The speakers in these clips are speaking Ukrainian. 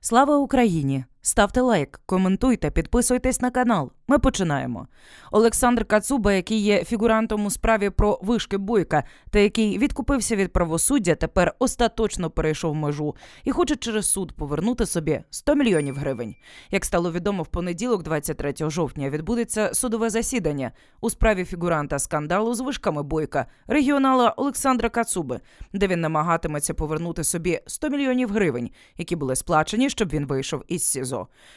Слава Україні! Ставте лайк, коментуйте, підписуйтесь на канал. Ми починаємо. Олександр Кацуба, який є фігурантом у справі про вишки Бойка, та який відкупився від правосуддя, тепер остаточно перейшов межу і хоче через суд повернути собі 100 мільйонів гривень. Як стало відомо, в понеділок, 23 жовтня, відбудеться судове засідання у справі фігуранта скандалу з вишками Бойка, регіонала Олександра Кацуби, де він намагатиметься повернути собі 100 мільйонів гривень, які були сплачені, щоб він вийшов із СІЗО.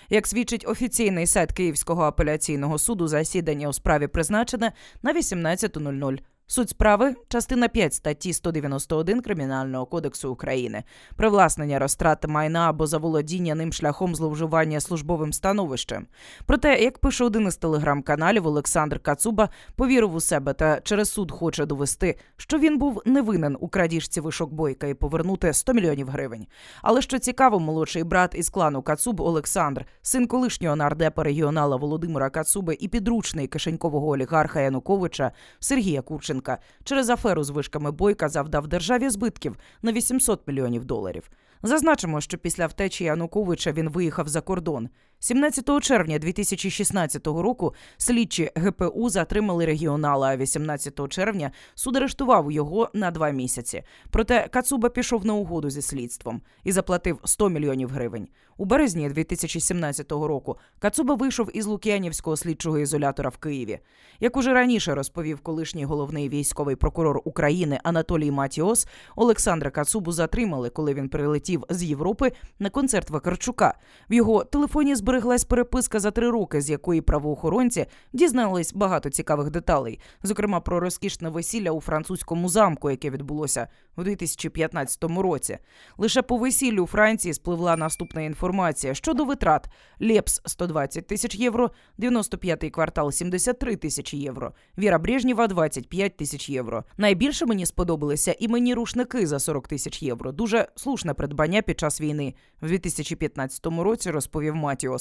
Як свідчить офіційний сайт Київського апеляційного суду, засідання у справі призначене на 18.00. Суть справи частина 5 статті 191 Кримінального кодексу України. Привласнення розтрати майна або заволодіння ним шляхом зловживання службовим становищем. Проте, як пише один із телеграм-каналів, Олександр Кацуба повірив у себе та через суд хоче довести, що він був невинен у крадіжці вишок бойка і повернути 100 мільйонів гривень. Але що цікаво, молодший брат із клану Кацуб Олександр, син колишнього нардепа регіонала Володимира Кацуби і підручний кишенькового олігарха Януковича Сергія Курченка через аферу з вишками бойка завдав державі збитків на 800 мільйонів доларів. Зазначимо, що після втечі Януковича він виїхав за кордон. 17 червня 2016 року слідчі ГПУ затримали регіонала, а 18 червня суд арештував його на два місяці. Проте Кацуба пішов на угоду зі слідством і заплатив 100 мільйонів гривень. У березні 2017 року Кацуба вийшов із Лук'янівського слідчого ізолятора в Києві. Як уже раніше розповів колишній головний військовий прокурор України Анатолій Матіос, Олександра Кацубу затримали, коли він прилетів з Європи на концерт Вакарчука. В його телефоні збереглась переписка за три роки, з якої правоохоронці дізнались багато цікавих деталей, зокрема про розкішне весілля у французькому замку, яке відбулося у 2015 році. Лише по весіллю у Франції спливла наступна інформація щодо витрат: Лепс 120 тисяч євро, 95-й квартал 73 тисячі євро, Віра Брежнєва 25 тисяч євро. Найбільше мені сподобалися іменні рушники за 40 тисяч євро. Дуже слушне придбання під час війни в 2015 році, розповів Матіос.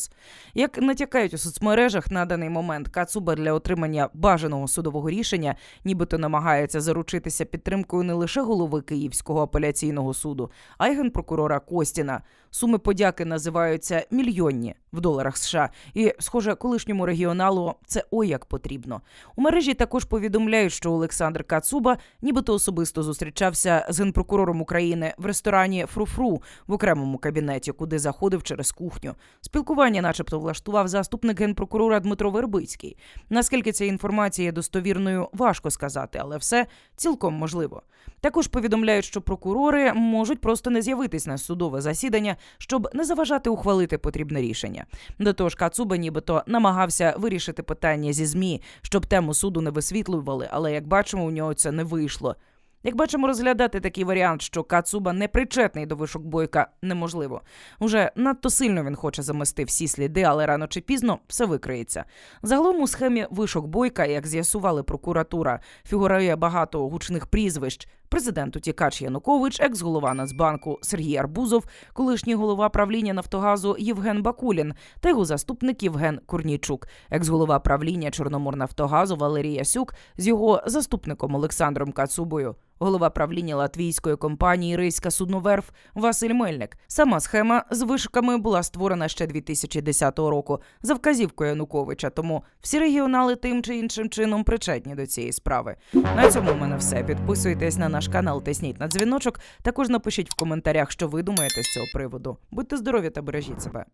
Як натякають у соцмережах на даний момент Кацуба для отримання бажаного судового рішення, нібито намагається заручитися підтримкою не лише голови Київського апеляційного суду, а й генпрокурора Костіна. Суми подяки називаються мільйонні в доларах США. І, схоже, колишньому регіоналу це ой як потрібно. У мережі також повідомляють, що Олександр Кацуба нібито особисто зустрічався з генпрокурором України в ресторані Фруфру в окремому кабінеті, куди заходив через кухню. Спілкування, начебто, влаштував заступник генпрокурора Дмитро Вербицький. Наскільки ця інформація достовірною, важко сказати, але все цілком можливо. Також повідомляють, що прокурори можуть просто не з'явитись на судове засідання, щоб не заважати ухвалити потрібне рішення. До того ж, Кацуба нібито намагався вирішити питання зі змі, щоб тему суду не висвітлювали, але як бачимо, у нього це не вийшло. Як бачимо, розглядати такий варіант, що Кацуба не причетний до вишок бойка, неможливо. Уже надто сильно він хоче замести всі сліди, але рано чи пізно все викриється. Загалом у схемі вишок бойка, як з'ясували прокуратура, фігурує багато гучних прізвищ. Президент утікач Янукович, екс-голова Нацбанку Сергій Арбузов, колишній голова правління Нафтогазу Євген Бакулін та його заступник Євген Курнійчук, екс-голова правління Чорноморнафтогазу Валерій Ясюк з його заступником Олександром Кацубою. Голова правління латвійської компанії Рейська судноверф Василь Мельник. Сама схема з вишиками була створена ще 2010 року за вказівкою Януковича. Тому всі регіонали тим чи іншим чином причетні до цієї справи. На цьому у мене все. Підписуйтесь на наш канал, тисніть на дзвіночок. Також напишіть в коментарях, що ви думаєте з цього приводу. Будьте здорові та бережіть себе.